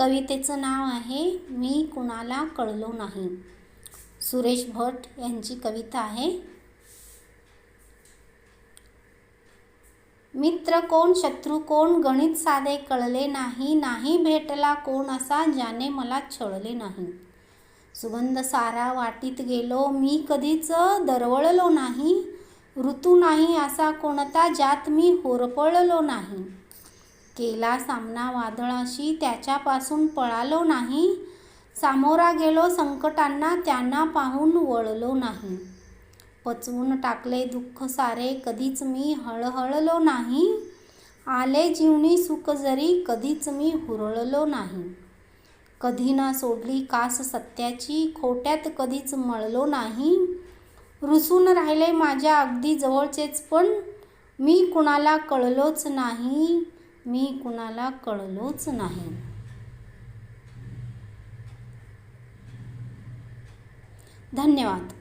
कवितेचं नाव आहे मी कुणाला कळलो नाही. सुरेश भट यांची कविता आहे. मित्र कोण शत्रू कोण गणित साधे कळले नाही नाही भेटला कोण असा ज्याने मला छळले नाही. सुगंध सारा वाटीत गेलो मी कधीच दरवळलो नाही. ऋतू नाही असा कोणता ज्यात मी होरपळलो नाही. केला सामना वादळाशी त्याच्यापासून पळालो नाही. सामोरा गेलो संकटांना त्यांना पाहून वळलो नाही. पचवून टाकले दुःख सारे कधीच मी हळहळलो नाही. आले जीवनी सुख जरी कधीच मी हुरळलो नाही. कधी ना सोडली कास सत्याची खोट्यात कधीच मळलो नाही. रुसून राहिले माझ्या अगदी जवळचेच पण मी कुणाला कळलोच नाही. मी कुणाला कळलोच नाही. धन्यवाद.